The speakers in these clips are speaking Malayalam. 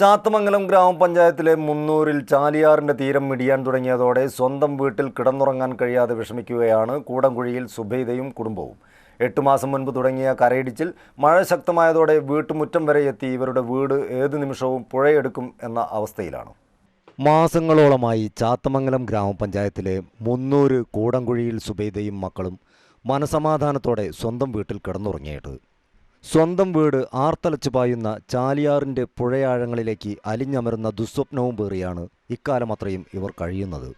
ചാത്തമംഗലം ഗ്രാമപഞ്ചായത്തിലെ മുന്നൂരിൽ ചാലിയാറിന്റെ തീരം മിടിയാൻ തുടങ്ങിയതോടെ സ്വന്തം വീട്ടിൽ കിടന്നുറങ്ങാൻ കഴിയാതെ വിഷമിക്കുകയാണ്. കൂടംകുഴിയിൽ സുബൈദയും കുടുംബവും. എട്ട് മാസം മുൻപ് തുടങ്ങിയ കരയിടിച്ചിൽ മഴ ശക്തമായതോടെ വീട്ടുമുറ്റം വരെ എത്തി ഇവരുടെ വീട് ഏതു നിമിഷവും പുഴയെടുക്കും എന്ന അവസ്ഥയിലാണ്. മാസങ്ങളോളമായി ചാത്തമംഗലം ഗ്രാമപഞ്ചായത്തിലെ മുന്നൂര് കൂടംകുഴിയിൽ സുബൈദയും മക്കളും മനസമാധാനത്തോടെ സ്വന്തം വീട്ടിൽ കിടന്നുറങ്ങിയിട്ട് സ്വന്തം വീട് ആർത്തലച്ചു പായുന്ന ചാലിയാറിന്റെ പുഴയാഴങ്ങളിലേക്ക് അലിഞ്ഞമരുന്ന ദുസ്വപ്നവും പേറിയാണ് ഇക്കാലം അത്രയും ഇവർ കഴിയുന്നത്.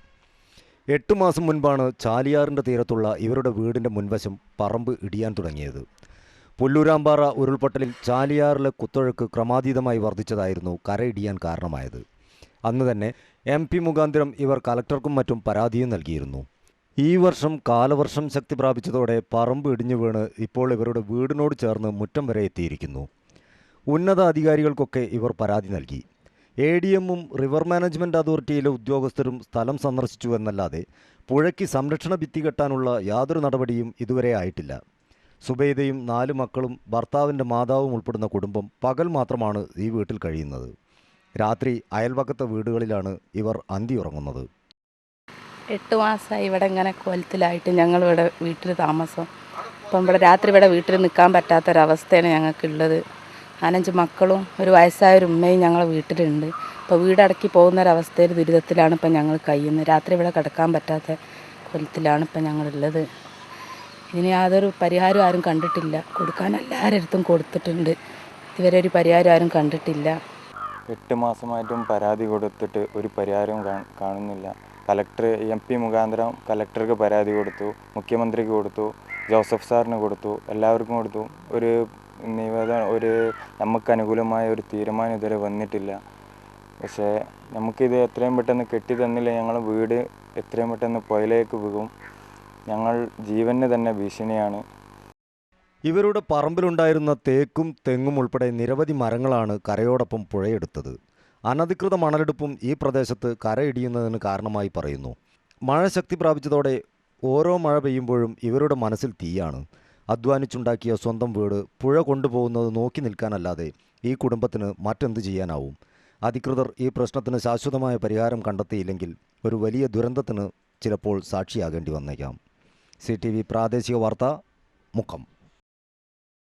എട്ട് മാസം മുൻപാണ് ചാലിയാറിന്റെ തീരത്തുള്ള ഇവരുടെ വീടിന്റെ മുൻവശം പറമ്പ് ഇടിയാൻ തുടങ്ങിയത്. പുല്ലൂരാമ്പാറ ഉരുൾപൊട്ടലിൽ ചാലിയാറിലെ കുത്തൊഴുക്ക് ക്രമാതീതമായി വർദ്ധിച്ചതായിരുന്നു കരയിടിയാൻ കാരണമായത്. അന്ന് തന്നെ എം പി മുഖാന്തരം ഇവർ കലക്ടർക്കും മറ്റും പരാതിയും നൽകിയിരുന്നു. ഈ വർഷം കാലവർഷം ശക്തി പ്രാപിച്ചതോടെ പറമ്പ് ഇടിഞ്ഞു വീണ് ഇപ്പോൾ ഇവരുടെ വീടിനോട് ചേർന്ന് മുറ്റം വരെ എത്തിയിരിക്കുന്നു. ഉന്നത അധികാരികൾക്കൊക്കെ ഇവർ പരാതി നൽകി. എ ഡി എമ്മും റിവർ മാനേജ്മെന്റ് അതോറിറ്റിയിലെ ഉദ്യോഗസ്ഥരും സ്ഥലം സന്ദർശിച്ചു എന്നല്ലാതെ പുഴയ്ക്ക് സംരക്ഷണ ഭിത്തി കെട്ടാനുള്ള യാതൊരു നടപടിയും ഇതുവരെ ആയിട്ടില്ല. സുബൈദയും നാല് മക്കളും ഭർത്താവിന്റെ മാതാവും ഉൾപ്പെടുന്ന കുടുംബം പകൽ മാത്രമാണ് ഈ വീട്ടിൽ കഴിയുന്നത്. രാത്രി അയൽവക്കത്തെ വീടുകളിലാണ് ഇവർ അന്തി ഉറങ്ങുന്നത്. എട്ട് മാസമായി ഇവിടെ ഇങ്ങനെ കൊലത്തിലായിട്ട് ഞങ്ങൾ ഇവിടെ വീട്ടിൽ താമസം. ഇപ്പം ഇവിടെ രാത്രി ഇവിടെ വീട്ടിൽ നിൽക്കാൻ പറ്റാത്തൊരവസ്ഥയാണ് ഞങ്ങൾക്കുള്ളത്. നാലഞ്ച് മക്കളും ഒരു വയസ്സായ ഒരു ഉമ്മയും ഞങ്ങളെ വീട്ടിലുണ്ട്. ഇപ്പോൾ വീടടക്കി പോകുന്നൊരവസ്ഥയിൽ ദുരിതത്തിലാണ് ഇപ്പം ഞങ്ങൾ കഴിയുന്നത്. രാത്രി ഇവിടെ കിടക്കാൻ പറ്റാത്ത കൊലത്തിലാണ് ഇപ്പം ഞങ്ങളുള്ളത്. ഇതിന് യാതൊരു പരിഹാരം ആരും കണ്ടിട്ടില്ല. കൊടുക്കാൻ എല്ലാവരുടെ അടുത്തും കൊടുത്തിട്ടുണ്ട്. ഇതുവരെ ഒരു പരിഹാരം ആരും കണ്ടിട്ടില്ല. എട്ട് മാസമായിട്ടും പരാതി കൊടുത്തിട്ട് ഒരു പരിഹാരവും കാണുന്നില്ല. കലക്ടർ എം പി മുഖാന്തരം കലക്ടർക്ക് പരാതി കൊടുത്തു മുഖ്യമന്ത്രിക്ക് കൊടുത്തു ജോസഫ് സാറിന് കൊടുത്തു എല്ലാവർക്കും കൊടുത്തു. ഒരു നിവേദനം ഒരു നമുക്ക് അനുകൂലമായ ഒരു തീരുമാനം ഇതുവരെ വന്നിട്ടില്ല. പക്ഷേ നമുക്കിത് എത്രയും പെട്ടെന്ന് കെട്ടി തന്നില്ല. ഞങ്ങൾ വീട് എത്രയും പെട്ടെന്ന് പുഴയിലേക്ക് വീകും ഞങ്ങൾ ജീവന് തന്നെ ഭീഷണിയാണ്. ഇവരുടെ പറമ്പിലുണ്ടായിരുന്ന തേക്കും തെങ്ങും ഉൾപ്പെടെ നിരവധി മരങ്ങളാണ് കരയോടൊപ്പം പുഴയെടുത്തത്. അനധികൃത മണലെടുപ്പും ഈ പ്രദേശത്ത് കരയിടിയുന്നതിന് കാരണമായി പറയുന്നു. മഴ ശക്തി പ്രാപിച്ചതോടെ ഓരോ മഴ പെയ്യുമ്പോഴും ഇവരുടെ മനസ്സിൽ തീയാണ്. അധ്വാനിച്ചുണ്ടാക്കിയ സ്വന്തം വീട് പുഴ കൊണ്ടുപോകുന്നത് നോക്കി നിൽക്കാനല്ലാതെ ഈ കുടുംബത്തിന് മറ്റെന്ത് ചെയ്യാനാവും? അധികൃതർ ഈ പ്രശ്നത്തിന് ശാശ്വതമായ പരിഹാരം കണ്ടെത്തിയില്ലെങ്കിൽ ഒരു വലിയ ദുരന്തത്തിന് ചിലപ്പോൾ സാക്ഷിയാകേണ്ടി വന്നേക്കാം. സി പ്രാദേശിക വാർത്ത മുക്കം.